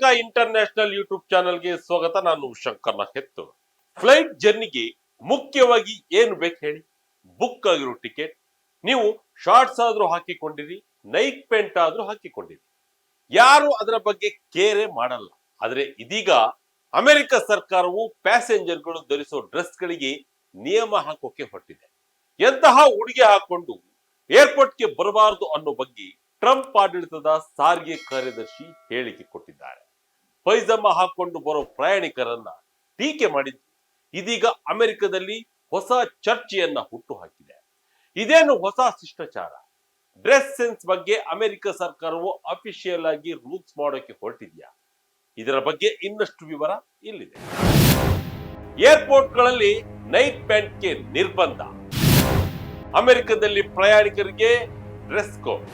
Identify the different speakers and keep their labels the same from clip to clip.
Speaker 1: Karnataka international YouTube ಚಾನೆಲ್ಗೆ ಸ್ವಾಗತ. ನಾನು ಶಂಕರ್ನ ಹೆತ್ತು ಫ್ಲೈಟ್ ಜರ್ನಿಗೆ ಮುಖ್ಯವಾಗಿ ಏನು ಬೇಕು ಹೇಳಿ? ಬುಕ್ ಆಗಿರೋ ಟಿಕೆಟ್, ನೀವು ಶಾರ್ಟ್ಸ್ ಆದ್ರೂ ಹಾಕಿಕೊಂಡಿರಿ, ನೈಟ್ ಪೆಂಟ್ ಆದ್ರೂ ಹಾಕಿಕೊಂಡಿರಿ. ಯಾರು ಅದರ ಬಗ್ಗೆ ಕೇರೆ ಮಾಡಲ್ಲ. ಆದ್ರೆ ಇದೀಗ ಅಮೆರಿಕ ಸರ್ಕಾರವು ಪ್ಯಾಸೆಂಜರ್ಗಳು ಧರಿಸೋ ಡ್ರೆಸ್ಗಳಿಗೆ ನಿಯಮ ಹಾಕೋಕೆ ಹೊರಟಿದೆ. ಎಂತಹ ಉಡುಗೆ ಹಾಕೊಂಡು ಏರ್ಪೋರ್ಟ್ಗೆ ಬರಬಾರದು ಅನ್ನೋ ಬಗ್ಗೆ ಟ್ರಂಪ್ ಆಡಳಿತದ ಸಾರಿಗೆ ಕಾರ್ಯದರ್ಶಿ ಹೇಳಿಕೆ ಕೊಟ್ಟಿದ್ದಾರೆ. ಪೈಜಾಮ ಹಾಕೊಂಡು ಬರೋ ಪ್ರಯಾಣಿಕರನ್ನ ಟೀಕೆ ಮಾಡಿದ್ದು ಇದೀಗ ಅಮೆರಿಕದಲ್ಲಿ ಹೊಸ ಚರ್ಚೆಯನ್ನ ಹುಟ್ಟು ಹಾಕಿದೆ ಇದೇನು ಹೊಸ ಶಿಷ್ಟಾಚಾರ? ಡ್ರೆಸ್ ಸೆನ್ಸ್ ಬಗ್ಗೆ ಅಮೆರಿಕ ಸರ್ಕಾರವು ಅಫಿಷಿಯಲ್ ಆಗಿ ರೂಲ್ಸ್ ಮಾಡೋಕೆ ಹೊರಟಿದ್ಯಾ? ಇದರ ಬಗ್ಗೆ ಇನ್ನಷ್ಟು ವಿವರ ಇಲ್ಲಿದೆ. ಏರ್ಪೋರ್ಟ್ಗಳಲ್ಲಿ ನೈಟ್ ಪ್ಯಾಂಟ್ಗೆ ನಿರ್ಬಂಧ. ಅಮೆರಿಕದಲ್ಲಿ ಪ್ರಯಾಣಿಕರಿಗೆ dress code.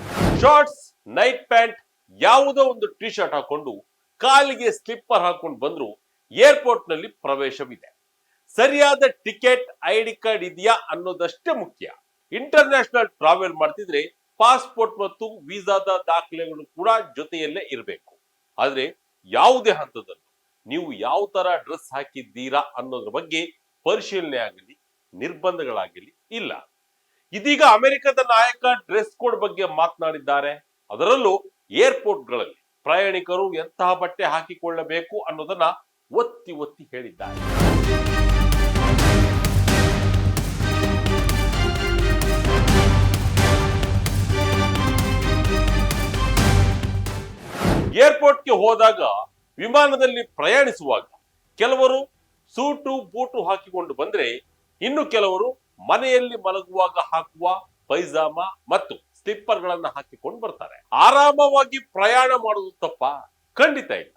Speaker 1: Shorts, night pant ಯಾವುದೋ ಒಂದು ಟಿ ಶರ್ಟ್ ಹಾಕೊಂಡು ಕಾಲಿಗೆ ಸ್ಲಿಪ್ಪರ್ ಹಾಕೊಂಡು ಬಂದ್ರು ಏರ್ಪೋರ್ಟ್ನಲ್ಲಿ ಪ್ರವೇಶವಿದೆ. ಸರಿಯಾದ ಟಿಕೆಟ್ ಐ ಡಿ ಕಾರ್ಡ್ ಇದೆಯಾ ಅನ್ನೋದಷ್ಟೇ ಮುಖ್ಯ. ಇಂಟರ್ನ್ಯಾಷನಲ್ ಟ್ರಾವೆಲ್ ಮಾಡ್ತಿದ್ರೆ ಪಾಸ್ಪೋರ್ಟ್ ಮತ್ತು ವೀಸಾದ ದಾಖಲೆಗಳು ಕೂಡ ಜೊತೆಯಲ್ಲೇ ಇರಬೇಕು. ಆದ್ರೆ ಯಾವುದೇ ಹಂತದಲ್ಲೂ ನೀವು ಯಾವ ತರ ಡ್ರೆಸ್ ಹಾಕಿದ್ದೀರಾ ಅನ್ನೋದ್ರ ಬಗ್ಗೆ ಪರಿಶೀಲನೆ ಆಗಲಿ, ನಿರ್ಬಂಧಗಳಾಗಲಿ ಇಲ್ಲ. ಇದೀಗ ಅಮೆರಿಕದ ನಾಯಕ ಡ್ರೆಸ್ ಕೋಡ್ ಬಗ್ಗೆ ಮಾತನಾಡಿದ್ದಾರೆ. ಅದರಲ್ಲೂ ಏರ್ಪೋರ್ಟ್ಗಳಲ್ಲಿ ಪ್ರಯಾಣಿಕರು ಎಂತಹ ಬಟ್ಟೆ ಹಾಕಿಕೊಳ್ಳಬೇಕು ಅನ್ನೋದನ್ನ ಒತ್ತಿ ಒತ್ತಿ ಹೇಳಿದ್ದಾರೆ. ಏರ್ಪೋರ್ಟ್ಗೆ ಹೋದಾಗ ವಿಮಾನದಲ್ಲಿ ಪ್ರಯಾಣಿಸುವಾಗ ಕೆಲವರು ಸೂಟು ಬೂಟು ಹಾಕಿಕೊಂಡು ಬಂದ್ರೆ ಇನ್ನು ಕೆಲವರು ಮನೆಯಲ್ಲಿ ಮಲಗುವಾಗ ಹಾಕುವ ಪೈಜಾಮ ಮತ್ತು ಸ್ಲಿಪ್ಪರ್ ಗಳನ್ನ ಹಾಕಿಕೊಂಡು ಬರ್ತಾರೆ. ಆರಾಮವಾಗಿ ಪ್ರಯಾಣ ಮಾಡುವುದು ತಪ್ಪ, ಖಂಡಿತ ಇಲ್ಲ.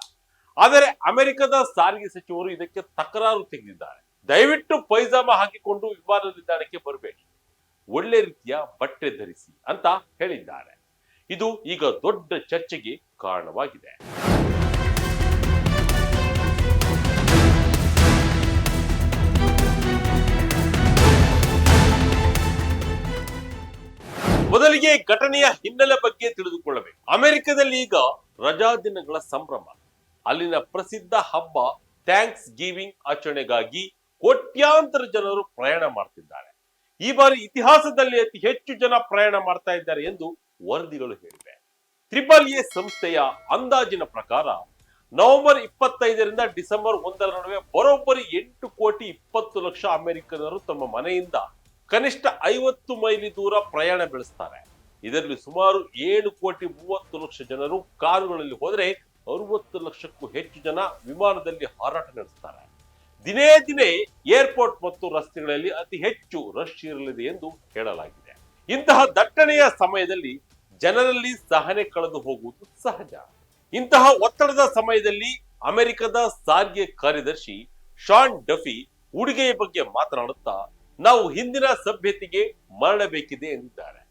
Speaker 1: ಆದರೆ ಅಮೆರಿಕದ ಸಾರಿಗೆ ಸಚಿವರು ಇದಕ್ಕೆ ತಕರಾರು ತೆಗೆದಿದ್ದಾರೆ. ದಯವಿಟ್ಟು ಪೈಜಾಮ ಹಾಕಿಕೊಂಡು ವಿಮಾನ ನಿಲ್ದಾಣಕ್ಕೆ ಬರಬೇಡಿ. ಒಳ್ಳೆ ರೀತಿಯ ಬಟ್ಟೆ ಧರಿಸಿ ಅಂತ ಹೇಳಿದ್ದಾರೆ. ಇದು ಈಗ ದೊಡ್ಡ ಚರ್ಚೆಗೆ ಕಾರಣವಾಗಿದೆ. ಮೊದಲಿಗೆ ಘಟನೆಯ ಹಿನ್ನೆಲೆ ಬಗ್ಗೆ ತಿಳಿದುಕೊಳ್ಳಬೇಕು. ಅಮೆರಿಕದಲ್ಲಿ ಈಗ ರಜಾ ದಿನಗಳ ಸಂಭ್ರಮ. ಅಲ್ಲಿನ ಪ್ರಸಿದ್ಧ ಹಬ್ಬ ಥ್ಯಾಂಕ್ಸ್ ಗಿವಿಂಗ್ ಆಚರಣೆಗಾಗಿ ಕೋಟ್ಯಾಂತರ ಜನರು ಪ್ರಯಾಣ ಮಾಡ್ತಿದ್ದಾರೆ. ಈ ಬಾರಿ ಇತಿಹಾಸದಲ್ಲಿ ಅತಿ ಹೆಚ್ಚು ಜನ ಪ್ರಯಾಣ ಮಾಡ್ತಾ ಇದ್ದಾರೆ ಎಂದು ವರದಿಗಳು ಹೇಳಿವೆ. ತ್ರಿಬಲ್ ಎ ಸಂಸ್ಥೆಯ ಅಂದಾಜಿನ ಪ್ರಕಾರ ನವೆಂಬರ್ ಇಪ್ಪತ್ತೈದರಿಂದ ಡಿಸೆಂಬರ್ ಒಂದರ ನಡುವೆ ಬರೋಬ್ಬರಿ ಎಂಟು ಕೋಟಿ ಇಪ್ಪತ್ತು ಲಕ್ಷ ಅಮೆರಿಕನರು ತಮ್ಮ ಮನೆಯಿಂದ ಕನಿಷ್ಠ ಐವತ್ತು ಮೈಲಿ ದೂರ ಪ್ರಯಾಣ ಬೆಳೆಸ್ತಾರೆ. ಇದರಲ್ಲಿ ಸುಮಾರು ಏಳು ಕೋಟಿ ಮೂವತ್ತು ಲಕ್ಷ ಜನರು ಕಾರುಗಳಲ್ಲಿ ಹೋದರೆ ಅರವತ್ತು ಲಕ್ಷಕ್ಕೂ ಹೆಚ್ಚು ಜನ ವಿಮಾನದಲ್ಲಿ ಹಾರಾಟ ನಡೆಸ್ತಾರೆ. ದಿನೇ ದಿನೇ ಏರ್ಪೋರ್ಟ್ ಮತ್ತು ರಸ್ತೆಗಳಲ್ಲಿ ಅತಿ ಹೆಚ್ಚು ರಶ್ ಇರಲಿದೆ ಎಂದು ಹೇಳಲಾಗಿದೆ. ಇಂತಹ ದಟ್ಟಣೆಯ ಸಮಯದಲ್ಲಿ ಜನರಲ್ಲಿ ಸಹನೆ ಕಳೆದು ಹೋಗುವುದು ಸಹಜ. ಇಂತಹ ಒತ್ತಡದ ಸಮಯದಲ್ಲಿ ಅಮೆರಿಕದ ಸಾರಿಗೆ ಕಾರ್ಯದರ್ಶಿ ಶಾನ್ ಡಫಿ ಉಡುಗೆಯ ಬಗ್ಗೆ ಮಾತನಾಡುತ್ತಾ ನಾವು ಹಿಂದಿನ ಸಭ್ಯತೆಗೆ ಮರಳಬೇಕಿದೆ ಎಂದಿದ್ದಾರೆ.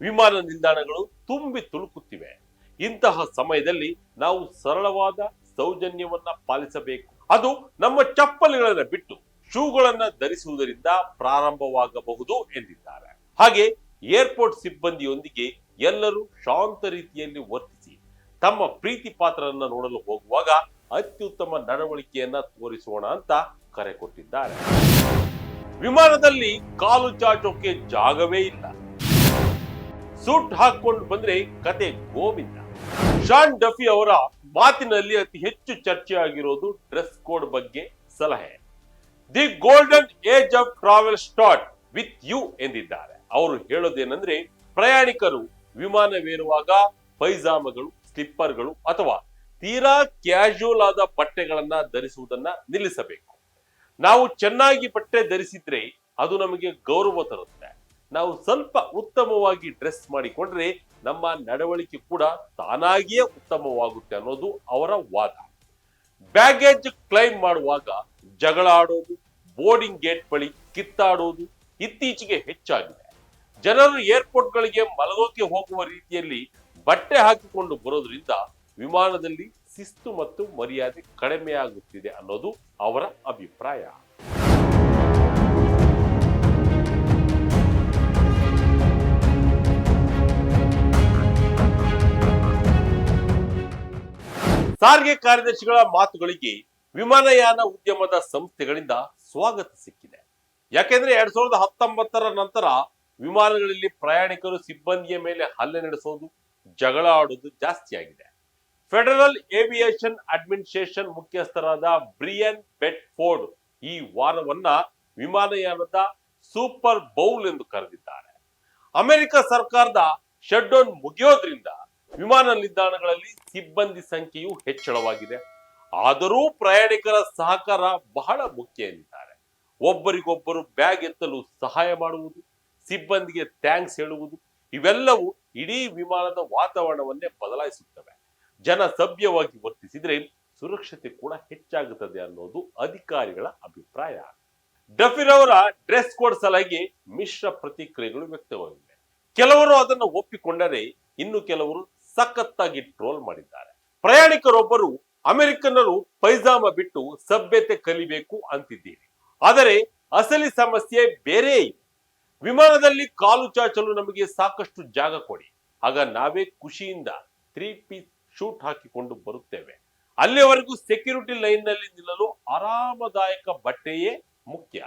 Speaker 1: ವಿಮಾನ ನಿಲ್ದಾಣಗಳು ತುಂಬಿ ತುಳುಕುತ್ತಿವೆ. ಇಂತಹ ಸಮಯದಲ್ಲಿ ನಾವು ಸರಳವಾದ ಸೌಜನ್ಯವನ್ನ ಪಾಲಿಸಬೇಕು. ಅದು ನಮ್ಮ ಚಪ್ಪಲಿಗಳನ್ನು ಬಿಟ್ಟು ಶೂಗಳನ್ನ ಧರಿಸುವುದರಿಂದ ಪ್ರಾರಂಭವಾಗಬಹುದು ಎಂದಿದ್ದಾರೆ. ಹಾಗೆ ಏರ್ಪೋರ್ಟ್ ಸಿಬ್ಬಂದಿಯೊಂದಿಗೆ ಎಲ್ಲರೂ ಶಾಂತ ರೀತಿಯಲ್ಲಿ ವರ್ತಿಸಿ ತಮ್ಮ ಪ್ರೀತಿ ಪಾತ್ರರನ್ನ ನೋಡಲು ಹೋಗುವಾಗ ಅತ್ಯುತ್ತಮ ನಡವಳಿಕೆಯನ್ನ ತೋರಿಸೋಣ ಅಂತ ಕರೆ ಕೊಟ್ಟಿದ್ದಾರೆ. ವಿಮಾನದಲ್ಲಿ ಕಾಲು ಚಾಚೋಕೆ ಜಾಗವೇ ಇಲ್ಲ. ಸೂಟ್ ಹಾಕೊಂಡು ಬಂದ್ರೆ ಕತೆ ಗೋವಿಂದ. ಶಾನ್ ಡಫಿ ಅವರ ಮಾತಿನಲ್ಲಿ ಅತಿ ಹೆಚ್ಚು ಚರ್ಚೆ ಆಗಿರೋದು ಡ್ರೆಸ್ ಕೋಡ್ ಬಗ್ಗೆ ಸಲಹೆ. The golden age of travel start with you ಎಂದಿದ್ದಾರೆ. ಅವರು ಹೇಳೋದೇನೆಂದ್ರೆ, ಪ್ರಯಾಣಿಕರು ವಿಮಾನವೇರುವಾಗ ಪೈಜಾಮಗಳು, ಸ್ಲಿಪ್ಪರ್ಗಳು ಅಥವಾ ತೀರಾ ಕ್ಯಾಶುವಲ್ ಆದ ಬಟ್ಟೆಗಳನ್ನ ಧರಿಸುವುದನ್ನ ನಿಲ್ಲಿಸಬೇಕು. ನಾವು ಚೆನ್ನಾಗಿ ಬಟ್ಟೆ ಧರಿಸಿದ್ರೆ ಅದು ನಮಗೆ ಗೌರವ ತರುತ್ತೆ. ನಾವು ಸ್ವಲ್ಪ ಉತ್ತಮವಾಗಿ ಡ್ರೆಸ್ ಮಾಡಿಕೊಂಡ್ರೆ ನಮ್ಮ ನಡವಳಿಕೆ ಕೂಡ ತಾನಾಗಿಯೇ ಉತ್ತಮವಾಗುತ್ತೆ ಅನ್ನೋದು ಅವರ ವಾದ. ಬ್ಯಾಗೇಜ್ ಕ್ಲೈಮ್ ಮಾಡುವಾಗ ಜಗಳ ಆಡೋದು, ಬೋರ್ಡಿಂಗ್ ಗೇಟ್ ಬಳಿ ಕಿತ್ತಾಡೋದು ಇತ್ತೀಚೆಗೆ ಹೆಚ್ಚಾಗಿದೆ. ಜನರು ಏರ್ಪೋರ್ಟ್ಗಳಿಗೆ ಮಲಗೋಕೆ ಹೋಗುವ ರೀತಿಯಲ್ಲಿ ಬಟ್ಟೆ ಹಾಕಿಕೊಂಡು ಬರೋದ್ರಿಂದ ವಿಮಾನದಲ್ಲಿ ಶಿಸ್ತು ಮತ್ತು ಮರ್ಯಾದೆ ಕಡಿಮೆಯಾಗುತ್ತಿದೆ ಅನ್ನೋದು ಅವರ ಅಭಿಪ್ರಾಯ. ಸಾರಿಗೆ ಕಾರ್ಯದರ್ಶಿಗಳ ಮಾತುಗಳಿಗೆ ವಿಮಾನಯಾನ ಉದ್ಯಮದ ಸಂಸ್ಥೆಗಳಿಂದ ಸ್ವಾಗತ ಸಿಕ್ಕಿದೆ. ಯಾಕೆಂದ್ರೆ ಎರಡ್ ಸಾವಿರದ ಹತ್ತೊಂಬತ್ತರ ನಂತರ ವಿಮಾನಗಳಲ್ಲಿ ಪ್ರಯಾಣಿಕರು ಸಿಬ್ಬಂದಿಯ ಮೇಲೆ ಹಲ್ಲೆ ನಡೆಸೋದು, ಜಗಳ ಆಡೋದು ಜಾಸ್ತಿ ಆಗಿದೆ ಫೆಡರಲ್ ಏವಿಯೇಷನ್ ಅಡ್ಮಿನಿಸ್ಟ್ರೇಷನ್ ಮುಖ್ಯಸ್ಥರಾದ ಬ್ರಿಯನ್ ಬೆಟ್ಫೋರ್ಡ್ ಈ ವಾರವನ್ನ ವಿಮಾನಯಾನದ ಸೂಪರ್ ಬೌಲ್ ಎಂದು ಕರೆದಿದ್ದಾರೆ. ಅಮೆರಿಕ ಸರ್ಕಾರದ ಶಟ್ಡೌನ್ ಮುಗಿಯೋದ್ರಿಂದ ವಿಮಾನ ನಿಲ್ದಾಣಗಳಲ್ಲಿ ಸಿಬ್ಬಂದಿ ಸಂಖ್ಯೆಯು ಹೆಚ್ಚಳವಾಗಿದೆ. ಆದರೂ ಪ್ರಯಾಣಿಕರ ಸಹಕಾರ ಬಹಳ ಮುಖ್ಯ ಎಂದಿದ್ದಾರೆ. ಒಬ್ಬರಿಗೊಬ್ಬರು ಬ್ಯಾಗ್ ಎತ್ತಲು ಸಹಾಯ ಮಾಡುವುದು, ಸಿಬ್ಬಂದಿಗೆ ಥ್ಯಾಂಕ್ಸ್ ಹೇಳುವುದು, ಇವೆಲ್ಲವೂ ಇಡೀ ವಿಮಾನದ ವಾತಾವರಣವನ್ನೇ ಬದಲಾಯಿಸುತ್ತವೆ. ಜನ ಸಭ್ಯವಾಗಿ ವರ್ತಿಸಿದ್ರೆ ಸುರಕ್ಷತೆ ಕೂಡ ಹೆಚ್ಚಾಗುತ್ತದೆ ಅನ್ನೋದು ಅಧಿಕಾರಿಗಳ ಅಭಿಪ್ರಾಯ. ಡಫಿರ್ ಅವರ ಡ್ರೆಸ್ ಕೋಡ್ ಸಲಹೆಗೆ ಮಿಶ್ರ ಪ್ರತಿಕ್ರಿಯೆಗಳು ವ್ಯಕ್ತವಾಗಿವೆ ಕೆಲವರು ಅದನ್ನು ಒಪ್ಪಿಕೊಂಡರೆ ಇನ್ನು ಕೆಲವರು ಸಖತ್ತಾಗಿ ಟ್ರೋಲ್ ಮಾಡಿದ್ದಾರೆ. ಪ್ರಯಾಣಿಕರೊಬ್ಬರು ಅಮೆರಿಕನ್ನರು ಪೈಜಾಮ ಬಿಟ್ಟು ಸಭ್ಯತೆ ಕಲಿಬೇಕು ಅಂತಿದ್ದೀರಿ. ಆದರೆ ಅಸಲಿ ಸಮಸ್ಯೆ ಬೇರೆ ಇದೆ. ವಿಮಾನದಲ್ಲಿ ಕಾಲು ಚಾಚಲು ನಮಗೆ ಸಾಕಷ್ಟು ಜಾಗ ಕೊಡಿ. ಆಗ ನಾವೇ ಖುಷಿಯಿಂದ ತ್ರೀ ಪೀಸ್ ಶೂಟ್ ಹಾಕಿಕೊಂಡು ಬರುತ್ತೇವೆ. ಅಲ್ಲಿಯವರೆಗೂ ಸೆಕ್ಯೂರಿಟಿ ಲೈನ್ನಲ್ಲಿ ನಿಲ್ಲಲು ಆರಾಮದಾಯಕ ಬಟ್ಟೆಯೇ ಮುಖ್ಯ.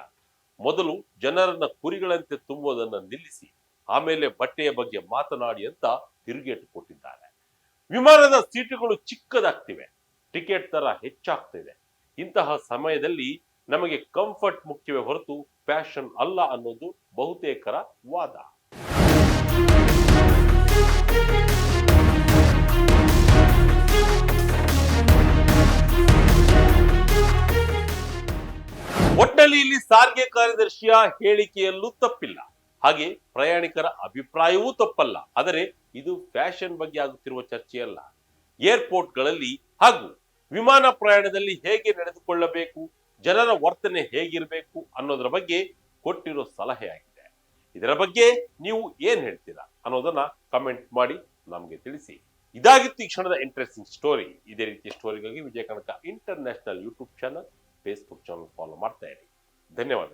Speaker 1: ಮೊದಲು ಜನರನ್ನ ಕುರಿಗಳಂತೆ ತುಂಬುವುದನ್ನು ನಿಲ್ಲಿಸಿ, ಆಮೇಲೆ ಬಟ್ಟೆಯ ಬಗ್ಗೆ ಮಾತನಾಡಿ ಅಂತ ತಿರುಗೇಟು ಕೊಟ್ಟಿದ್ದಾರೆ. ವಿಮಾನದ ಸೀಟುಗಳು ಚಿಕ್ಕದಾಗ್ತಿವೆ. ಟಿಕೆಟ್ ತರ ಹೆಚ್ಚಾಗ್ತಿದೆ. ಇಂತಹ ಸಮಯದಲ್ಲಿ ನಮಗೆ ಕಂಫರ್ಟ್ ಮುಖ್ಯವೇ ಹೊರತು ಫ್ಯಾಷನ್ ಅಲ್ಲ ಅನ್ನೋದು ಬಹುತೇಕರ ವಾದ. ಸಾರಿಗೆ ಕಾರ್ಯದರ್ಶಿಯ ಹೇಳಿಕೆಯಲ್ಲೂ ತಪ್ಪಿಲ್ಲ. ಹಾಗೆ ಪ್ರಯಾಣಿಕರ ಅಭಿಪ್ರಾಯವೂ ತಪ್ಪಲ್ಲ. ಆದರೆ ಇದು ಫ್ಯಾಷನ್ ಬಗ್ಗೆ ಆಗುತ್ತಿರುವ ಚರ್ಚೆಯಲ್ಲ. ಏರ್ಪೋರ್ಟ್ಗಳಲ್ಲಿ ಹಾಗೂ ವಿಮಾನ ಪ್ರಯಾಣದಲ್ಲಿ ಹೇಗೆ ನಡೆದುಕೊಳ್ಳಬೇಕು, ಜನರ ವರ್ತನೆ ಹೇಗಿರಬೇಕು ಅನ್ನೋದರ ಬಗ್ಗೆ ಕೊಟ್ಟಿರೋ ಸಲಹೆ ಆಗಿದೆ. ಇದರ ಬಗ್ಗೆ ನೀವು ಏನ್ ಹೇಳ್ತೀರಾ ಅನ್ನೋದನ್ನ ಕಮೆಂಟ್ ಮಾಡಿ ನಮಗೆ ತಿಳಿಸಿ. ಇದಾಗಿತ್ತು ಈ ಕ್ಷಣದ ಇಂಟ್ರೆಸ್ಟಿಂಗ್ ಸ್ಟೋರಿ ಇದೇ ರೀತಿಯ ಸ್ಟೋರಿಗಾಗಿ Vijaya Kanaka international YouTube channel Facebook channel follow ಮಾಡ್ತಾ ಇರಿ. धन्यवाद.